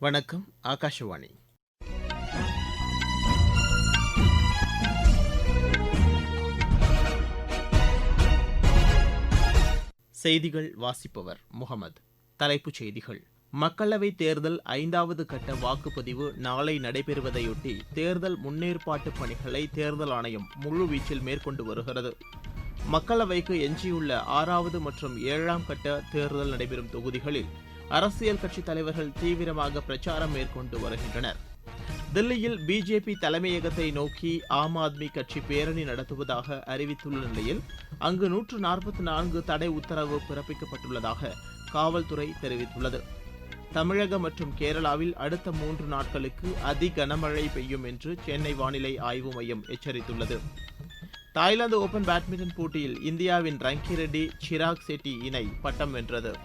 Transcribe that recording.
வணக்கம் ஆகாஷவாணி. செய்திகள் வாசிப்பவர் முகமது. தலைப்புச் செய்திகள். மக்களவைத் தேர்தல் ஐந்தாவது கட்ட வாக்குப்பதிவு நாளை நடைபெறுவதையொட்டி தேர்தல் முன்னேற்பாட்டு பணிகளை தேர்தல் ஆணையம் முழுவீச்சில் மேற்கொண்டு வருகிறது. மக்களவைக்கு எஞ்சியுள்ள ஆறாவது மற்றும் ஏழாம் கட்ட தேர்தல் நடைபெறும் தொகுதிகளில் அரசியல் கட்சித் தலைவர்கள் தீவிரமாக பிரச்சாரம் மேற்கொண்டு வருகின்றனர். தில்லியில் பிஜேபி தலைமையகத்தை நோக்கி ஆம் ஆத்மி கட்சி பேரணி நடத்துவதாக அறிவித்துள்ள நிலையில் அங்கு நூற்று நாற்பத்தி நான்கு தடை உத்தரவு பிறப்பிக்கப்பட்டுள்ளதாக காவல்துறை தெரிவித்துள்ளது. தமிழகம் மற்றும் கேரளாவில் அடுத்த மூன்று நாட்களுக்கு அதி கனமழை பெய்யும் என்று சென்னை வானிலை ஆய்வு மையம் எச்சரித்துள்ளது. தாய்லாந்து ஓபன் பேட்மிண்டன் போட்டியில் இந்தியாவின் ரங்கி ரெட்டி சிராக் செட்டி இணை பட்டம் வென்றது.